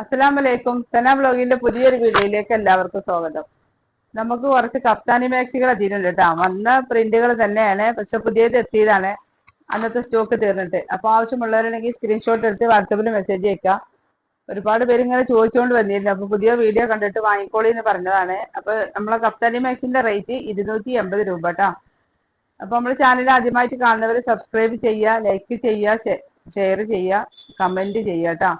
അസ്സലാം വലൈക്കും സന ബ്ലോഗിന്റെ പുതിയൊരു വീഡിയോയിലേക്ക് എല്ലാവർക്കും സ്വാഗതം. നമുക്ക് കുറച്ച് കഫ്താനി മാക്സികൾ എത്തിയിട്ടുണ്ട് കേട്ടോ. വന്ന പ്രിന്റുകൾ തന്നെയാണ്. പക്ഷെ പുതിയത് എത്തിയതാണ്. അന്നത്തെ സ്റ്റോക്ക് തീർന്നിട്ട്. അപ്പൊ ആവശ്യമുള്ളവരുണ്ടെങ്കിൽ സ്ക്രീൻഷോട്ട് എടുത്ത് വാട്സപ്പിൽ മെസ്സേജ് അയക്കാം ഒരുപാട് പേര് ഇങ്ങനെ ചോദിച്ചുകൊണ്ട് വന്നിരുന്നു. അപ്പൊ പുതിയ വീഡിയോ കണ്ടിട്ട് വാങ്ങിക്കോളി എന്ന് പറഞ്ഞതാണ്. അപ്പൊ നമ്മളെ കഫ്താനി മാക്സിന്റെ റേറ്റ് ഇരുന്നൂറ്റി എൺപത് രൂപ കേട്ടോ. അപ്പൊ നമ്മുടെ ചാനൽ ആദ്യമായിട്ട് കാണുന്നവർ സബ്സ്ക്രൈബ് ചെയ്യുക ലൈക്ക് ചെയ്യുക ഷെയർ ചെയ്യുക കമന്റ് ചെയ്യുക കേട്ടോ.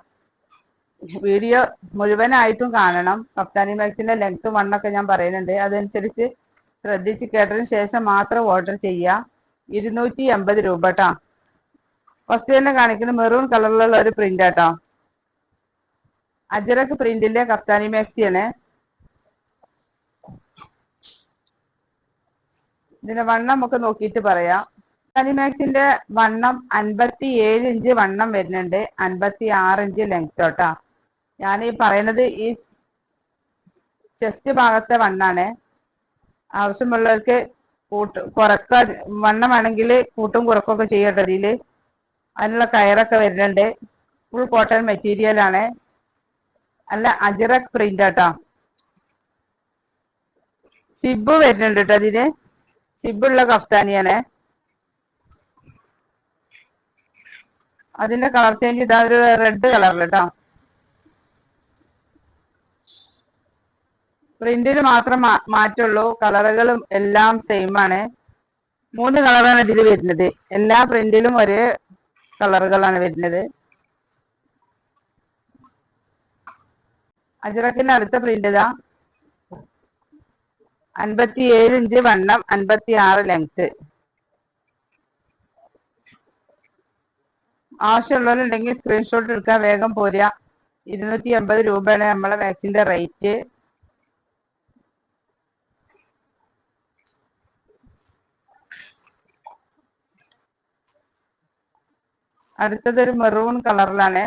വീഡിയോ മുഴുവനായിട്ടും കാണണം. കപ്താനി മാക്സിന്റെ ലെങ്ത് വണ്ണൊക്കെ ഞാൻ പറയുന്നുണ്ട്. അതനുസരിച്ച് ശ്രദ്ധിച്ച് കേട്ടതിന് ശേഷം മാത്രം ഓർഡർ ചെയ്യുക. ഇരുന്നൂറ്റി എൺപത് രൂപ കേട്ടോ ഫസ്റ്റ് തന്നെ കാണിക്കുന്ന മെറൂൺ കളറിലുള്ള ഒരു പ്രിന്റ് ആട്ടോ അജറക്ക് പ്രിന്റിന്റെ കപ്താനി മാക്സിയാണ്. ഇതിന്റെ വണ്ണം നമുക്ക് നോക്കിയിട്ട് പറയാം. കഫ്താനി മാക്സിന്റെ വണ്ണം അൻപത്തി ഏഴ് ഇഞ്ച് വണ്ണം വരുന്നുണ്ട്. അൻപത്തി ആറ് ഇഞ്ച് ലെങ്ത് കേട്ടോ ഞാൻ ഈ പറയുന്നത് ഈ ചെസ്റ്റ് ഭാഗത്തെ വണ്ണാണ്. ആവശ്യമുള്ളവർക്ക് കൂട്ട് കുറക്ക വണ്ണം വേണമെങ്കിൽ കൂട്ടും കുറക്കൊക്കെ ചെയ്യട്ടെ ഇതിൽ അതിനുള്ള കയറൊക്കെ വരുന്നുണ്ട്. ഫുൾ കോട്ടൺ മെറ്റീരിയൽ ആണ്. അല്ല അജിറ പ്രിന്റ് ആട്ടോ. സിബ് വരുന്നുണ്ട് കേട്ടോ അതിന്. സിബുള്ള കഫ്താനിയാണ്. അതിന്റെ കളർ ചേഞ്ച് ഇതാ ഒരു റെഡ് കളറിൽ കേട്ടോ പ്രിന്റിന് മാത്രം മാറ്റുള്ളൂ. കളറുകളും എല്ലാം സെയിം ആണ്. മൂന്ന് കളറാണ് ഇതിൽ വരുന്നത്. എല്ലാ പ്രിന്റിലും ഒരേ കളറുകളാണ് വരുന്നത്. അജറക്കിന്റെ അടുത്ത പ്രിന്റ് ഇതാ. അൻപത്തി ഏഴ് ഇഞ്ച് വണ്ണം അൻപത്തി ആറ് ലെങ്ത് ആവശ്യമുള്ളവരുണ്ടെങ്കിൽ സ്ക്രീൻഷോട്ട് എടുക്കാൻ വേഗം പോരുക. ഇരുന്നൂറ്റി എൺപത് രൂപയാണ് നമ്മളെ വാക്സിന്റെ റേറ്റ് അടുത്തതൊരു മെറൂൺ കളറിലാണ്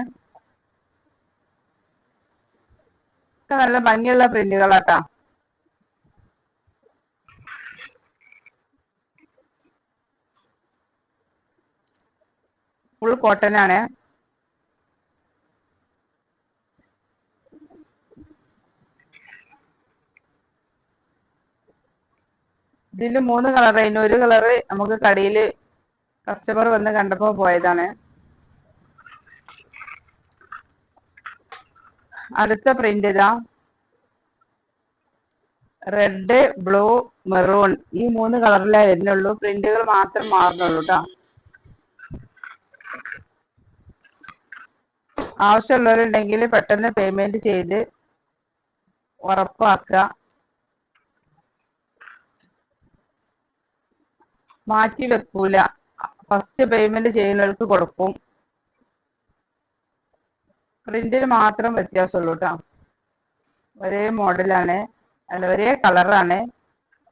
നല്ല ഭംഗിയുള്ള പ്രിന്റുകളാട്ടാ ഫുൾ കോട്ടൺ ആണ്. ഇതിൽ മൂന്ന് കളർ അതിന് ഒരു കളറ് നമുക്ക് കടയിൽ കസ്റ്റമർ വന്ന് കണ്ടപ്പോ പോയതാണ്. അടുത്ത പ്രിന്റ് ഇതാ. റെഡ് ബ്ലൂ മെറൂൺ ഈ മൂന്ന് കളറിലേ വരുന്നുള്ളൂ. പ്രിന്റുകൾ മാത്രം മാറുന്നുള്ളൂ കേട്ടോ ആവശ്യമുള്ളവരുണ്ടെങ്കിൽ പെട്ടെന്ന് പേയ്മെന്റ് ചെയ്ത് ഉറപ്പാക്ക. മാറ്റി വെക്കൂല ഫസ്റ്റ് പേയ്മെന്റ് ചെയ്യുന്നവർക്ക് കൊടുക്കും. പ്രിന്റിന് മാത്രം വ്യത്യാസമുള്ളൂ കേട്ടോ ഒരേ മോഡലാണ് അല്ല ഒരേ കളറാണ്.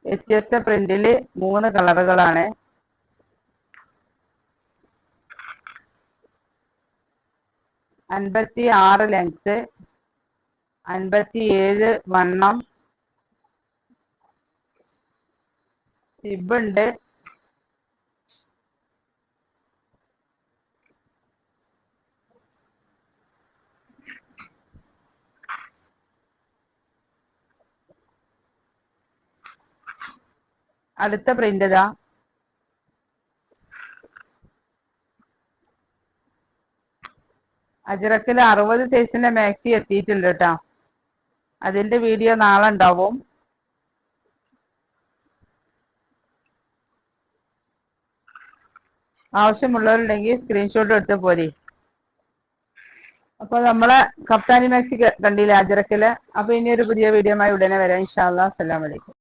വ്യത്യസ്ത പ്രിന്റിൽ മൂന്ന് കളറുകളാണ്. അൻപത്തി ആറ് ലെങ്ത് അൻപത്തി ഏഴ് വണ്ണം സിബുണ്ട് അടുത്ത പ്രിന്റ് ഇതാ. അജിറക്കിൽ അറുപത് സൈസിന്റെ മാക്സി എത്തിയിട്ടുണ്ട് കേട്ടോ. അതിന്റെ വീഡിയോ നാളെ ഉണ്ടാവും. ആവശ്യമുള്ളവരുണ്ടെങ്കിൽ സ്ക്രീൻഷോട്ട് എടുത്ത് പോരെ. അപ്പൊ നമ്മളെ കപ്താനി മാക്സി കണ്ടില്ല അജിറക്കിൽ അപ്പൊ ഇനി ഒരു പുതിയ വീഡിയോ ഉടനെ വരാം. ഇൻഷാല്ലാ അസ്സലാമലൈക്കും